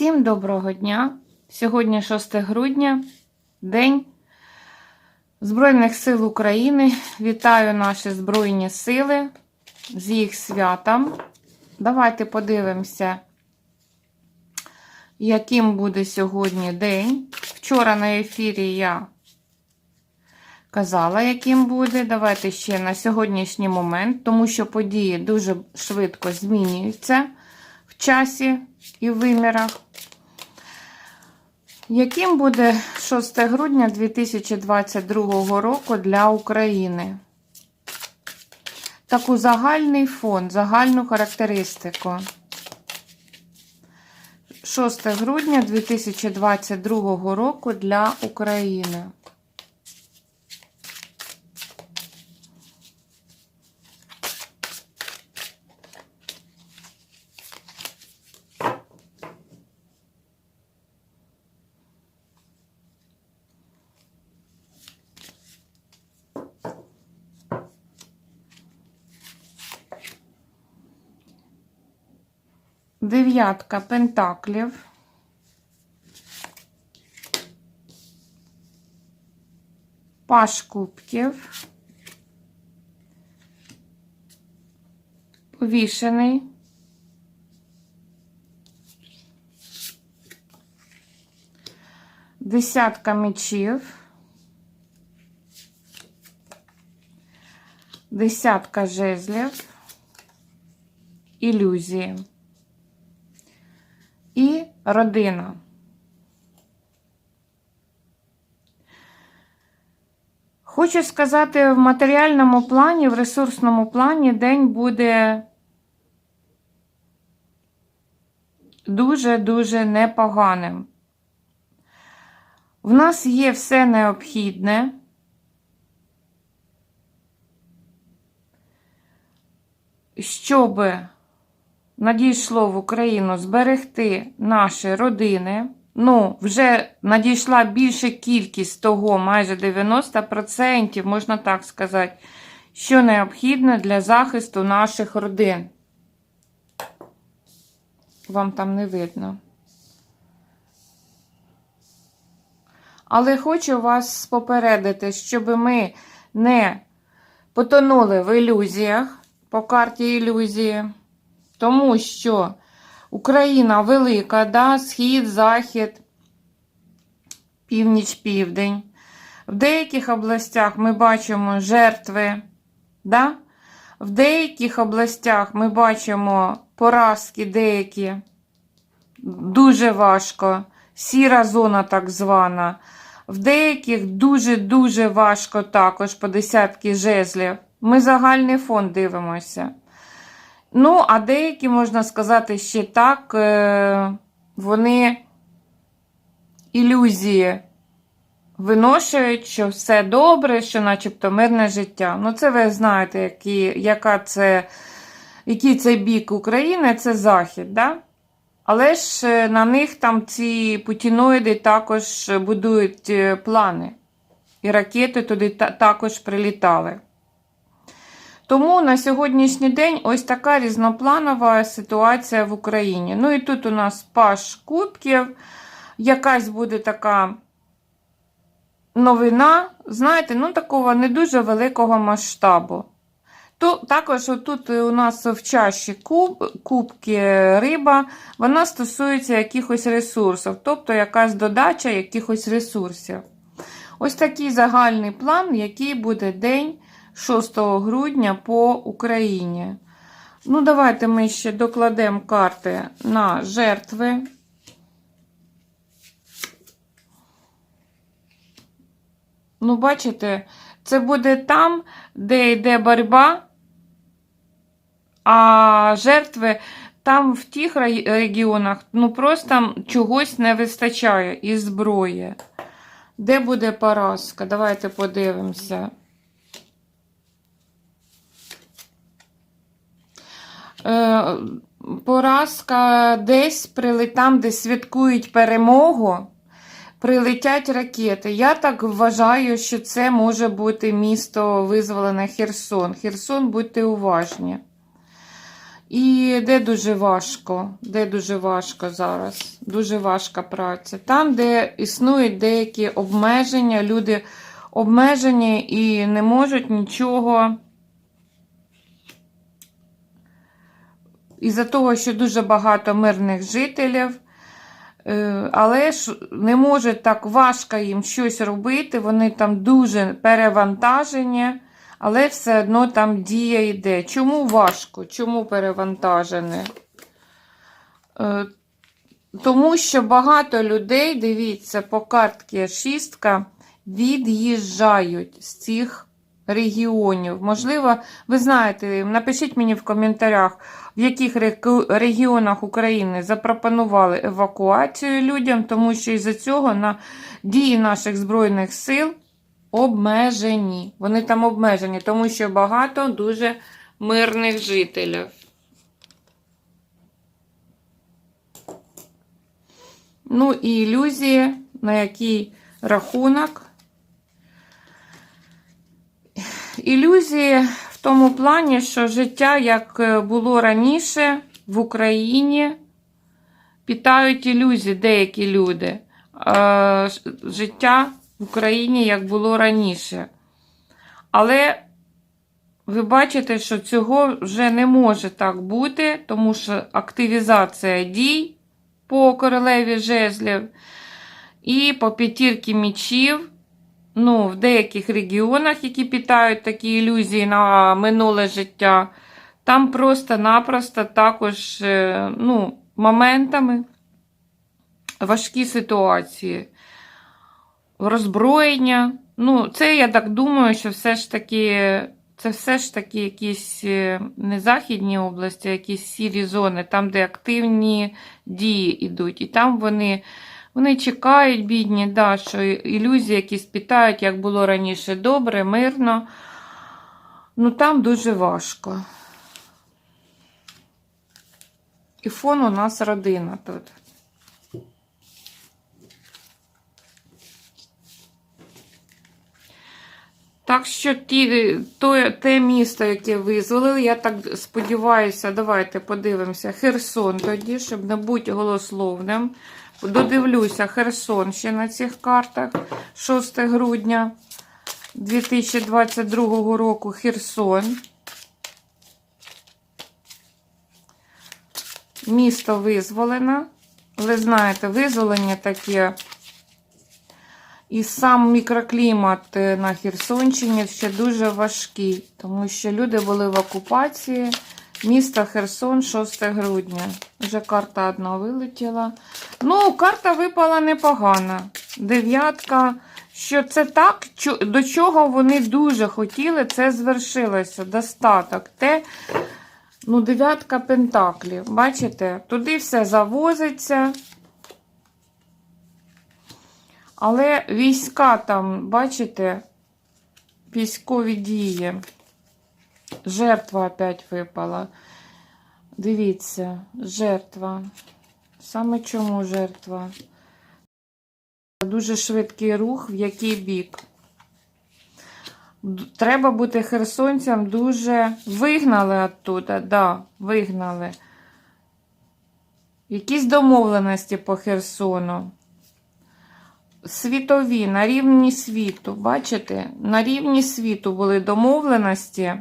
Всім доброго дня! Сьогодні 6 грудня, День Збройних сил України. Вітаю наші Збройні Сили з їх святом. Давайте подивимося, яким буде сьогодні день. Вчора на ефірі я казала, яким буде. Давайте ще на сьогоднішній момент, тому що події дуже швидко змінюються в часі і в вимірах. Яким буде 6 грудня 2022 року для України? Таку загальний фон, загальну характеристику. 6 грудня 2022 року для України. Дев'ятка пентаклів. Паш кубків. Повішений. Десятка мечів. Десятка жезлів. Ілюзії і родина. Хочу сказати, в матеріальному плані, в ресурсному плані день буде дуже-дуже непоганим. В нас є все необхідне. Щоби надійшло в Україну зберегти наші родини. Ну, вже надійшла більша кількість того, майже 90%, можна так сказати, що необхідно для захисту наших родин. Вам там не видно. Але хочу вас попередити, щоб ми не потонули в ілюзіях по карті ілюзії. Тому що Україна велика, да, схід, захід, північ, південь. В деяких областях ми бачимо жертви, да? в деяких областях ми бачимо поразки деякі. Дуже важко. Сіра зона так звана. В деяких дуже-дуже важко також по десятки жезлів. Ми загальний фонд дивимося. Ну, а деякі, можна сказати, ще так, е, вони ілюзії виношують, що все добре, що начебто мирне життя. Ну, це ви знаєте, які, яка це, який це бік України, це Захід. да? Але ж е, на них там ці путіноїди також будують е, плани. І ракети туди також прилітали. Тому на сьогоднішній день ось така різнопланова ситуація в Україні. Ну і тут у нас паш кубків, якась буде така новина, знаєте, ну такого не дуже великого масштабу. То, Також тут у нас в чаші куб, кубки риба, вона стосується якихось ресурсів, тобто якась додача якихось ресурсів. Ось такий загальний план, який буде день. 6 грудня по Україні. Ну, давайте ми ще докладемо карти на жертви. Ну, бачите, це буде там, де йде боротьба, а жертви там в тих регіонах ну просто чогось не вистачає із зброї. Де буде поразка? Давайте подивимося. Поразка десь там, де святкують перемогу, прилетять ракети. Я так вважаю, що це може бути місто визволене Херсон. Херсон, будьте уважні. І де дуже важко, де дуже важко зараз, дуже важка праця. Там, де існують деякі обмеження, люди обмежені і не можуть нічого. Із-за того, що дуже багато мирних жителів, е, але ж не можуть так важко їм щось робити, вони там дуже перевантажені, але все одно там дія йде. Чому важко? Чому перевантажені? Е, Тому що багато людей, дивіться, по картці шістка, від'їжджають з цих регіонів. Можливо, ви знаєте, напишіть мені в коментарях, в яких регіонах України запропонували евакуацію людям, тому що із-за цього на дії наших Збройних сил обмежені. Вони там обмежені, тому що багато дуже мирних жителів. Ну і ілюзії, на який рахунок. Ілюзії в тому плані, що життя, як е, було раніше в Україні, питають ілюзії деякі люди. Життя в Україні, як було раніше. Але ви бачите, що цього вже не може так бути, тому що активізація дій по королеві жезлів і по п'ятірки мічів ну, в деяких регіонах, які питають такі ілюзії на минуле життя, там просто-напросто також е, ну, моментами важкі ситуації, роззброєння. Ну, це я так думаю, що все ж таки. Це все ж таки якісь е, не західні області, а якісь сірі зони, там, де активні дії йдуть. І там вони вони чекають, бідні, да, що ілюзії якісь питають, як було раніше добре, мирно. Ну там дуже важко. І фон у нас родина тут. Так що ті, то, те місто, яке визволили, я так сподіваюся, давайте подивимося. Херсон тоді, щоб не бути голословним. Додивлюся Херсон ще на цих картах. 6 грудня 2022 року Херсон. Місто визволено. Ви знаєте, визволення таке. І сам мікроклімат е, на Херсонщині ще дуже важкий, тому що люди були в окупації. Місто Херсон, 6 грудня. Вже карта одна вилетіла. Ну, карта випала непогана. Дев'ятка. Що це так, до чого вони дуже хотіли, це звершилося. Достаток. Те, ну, дев'ятка пентаклів. Бачите, туди все завозиться. Але війська там, бачите, військові дії. Жертва опять випала. Дивіться, жертва. Саме чому жертва? Дуже швидкий рух, в який бік. Треба бути херсонцям дуже. Вигнали оттуда, да, вигнали. Якісь домовленості по Херсону світові, на рівні світу. Бачите? На рівні світу були домовленості.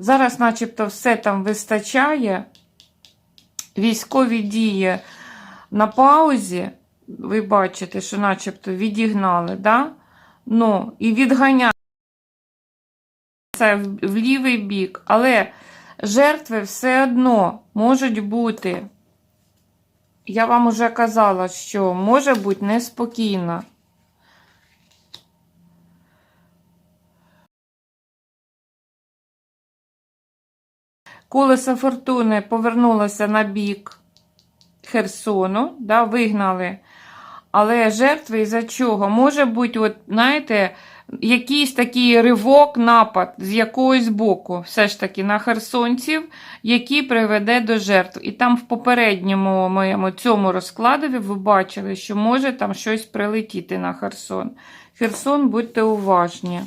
Зараз, начебто, все там вистачає. Військові дії на паузі. Ви бачите, що начебто відігнали, да? Ну, і відганяють це в лівий бік. Але жертви все одно можуть бути. Я вам уже казала, що може бути неспокійно. Колесо фортуни повернулося на бік Херсону, да, вигнали. Але жертви із-за чого? Може бути, от, знаєте, якийсь такий ривок, напад з якогось боку, все ж таки на херсонців, який приведе до жертв. І там в попередньому моєму цьому розкладові ви бачили, що може там щось прилетіти на Херсон. Херсон, будьте уважні.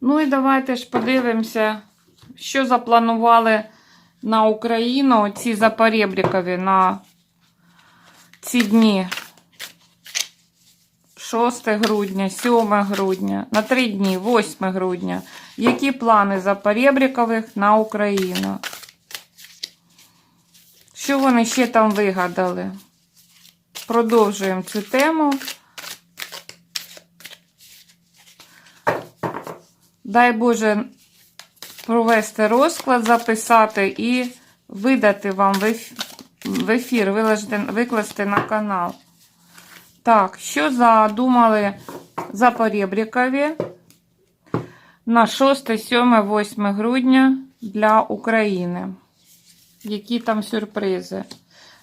Ну і давайте ж подивимося, що запланували на Україну ці запорєбрікові на ці дні. 6 грудня, 7 грудня, на 3 дні, 8 грудня. Які плани запорєбрікових на Україну? Що вони ще там вигадали? Продовжуємо цю тему. Дай Боже провести розклад, записати і видати вам в ефір, викласти на канал. Так, що задумали Запорєбрікові на 6, 7, 8 грудня для України? Які там сюрпризи?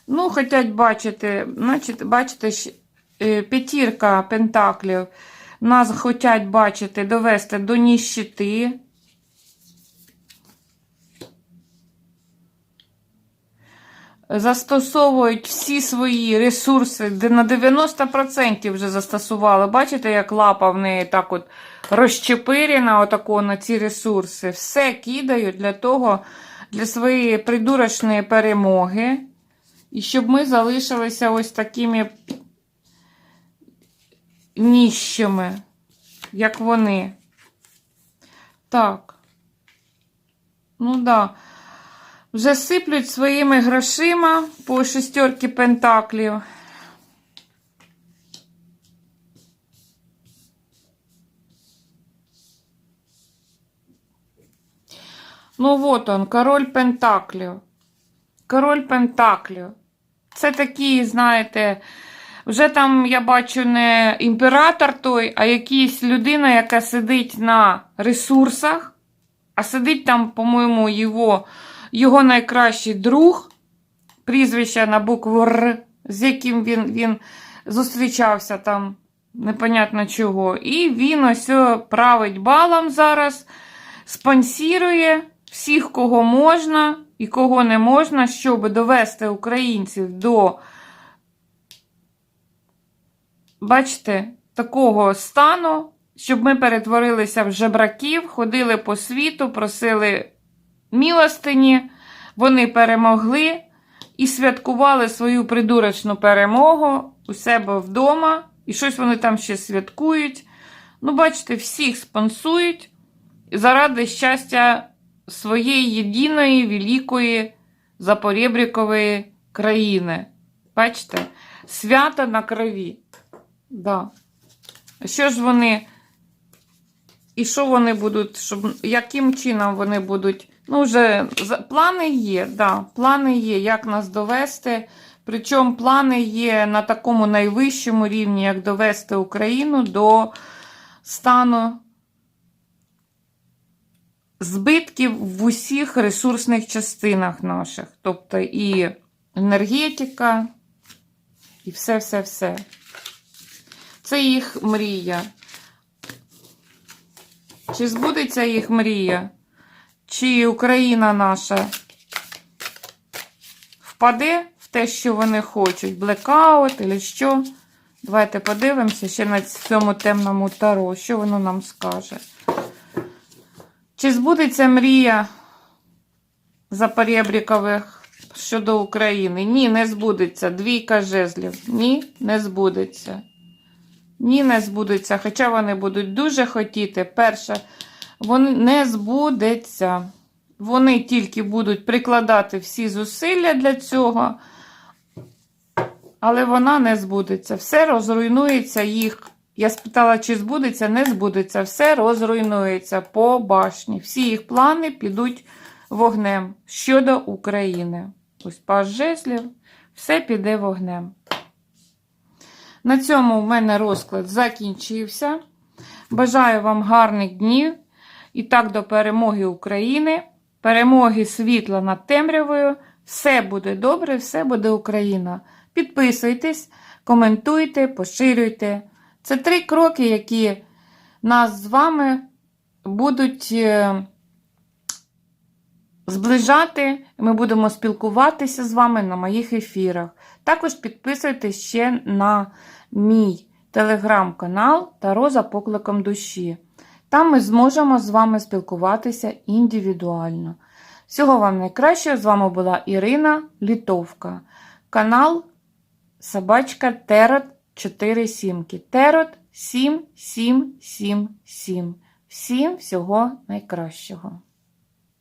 Ну, хочуть бачити, значить, бачите, е, п'ятірка пентаклів. Нас хочуть бачити, довести до ніщити. Застосовують всі свої ресурси, де на 90% вже застосували. Бачите, як лапа в неї так от розчепирена отако на ці ресурси. Все кидають для того, для своєї придурочної перемоги. І щоб ми залишилися ось такими ніщами, як вони. Так. Ну да. Вже сиплють своїми грошима по шестерки пентаклів. Ну, от он, король пентаклів. Король пентаклів. Це такий, знаєте, вже там я бачу не імператор той, а якась людина, яка сидить на ресурсах, а сидить там, по-моєму, його, його найкращий друг, прізвище на букву Р, з яким він, він зустрічався там, непонятно чого. І він ось править балом зараз, спонсірує всіх, кого можна і кого не можна, щоб довести українців до бачите, такого стану, щоб ми перетворилися в жебраків, ходили по світу, просили милостині, вони перемогли і святкували свою придурочну перемогу у себе вдома. І щось вони там ще святкують. Ну, бачите, всіх спонсують заради щастя своєї єдиної великої Запорєбрікової країни. Бачите? Свято на крові. Да. Що ж вони. І що вони будуть, щоб, яким чином вони будуть. Ну, вже плани є, да, плани є, як нас довести. Причому плани є на такому найвищому рівні, як довести Україну до стану збитків в усіх ресурсних частинах наших. Тобто і енергетика, і все-все-все. Це їх мрія. Чи збудеться їх мрія? Чи Україна наша впаде в те, що вони хочуть? Блекаут чи що? Давайте подивимося ще на цьому темному таро, що воно нам скаже. Чи збудеться мрія Запорєбрікових щодо України? Ні, не збудеться. Двійка жезлів. Ні, не збудеться. Ні, не збудеться. Хоча вони будуть дуже хотіти. Перше, вони не збудеться. Вони тільки будуть прикладати всі зусилля для цього, але вона не збудеться. Все розруйнується їх. Я спитала, чи збудеться, не збудеться. Все розруйнується по башні. Всі їх плани підуть вогнем щодо України. Ось паж жезлів, все піде вогнем. На цьому в мене розклад закінчився. Бажаю вам гарних днів і так до перемоги України. перемоги світла над темрявою. Все буде добре, все буде Україна. Підписуйтесь, коментуйте, поширюйте. Це три кроки, які нас з вами будуть е, зближати. Ми будемо спілкуватися з вами на моїх ефірах. Також підписуйтесь ще на мій телеграм-канал Таро за покликом душі. Там ми зможемо з вами спілкуватися індивідуально. Всього вам найкращого. З вами була Ірина Літовка. Канал Собачка Терот 4 сімки. Терот 7777. Всім всього найкращого.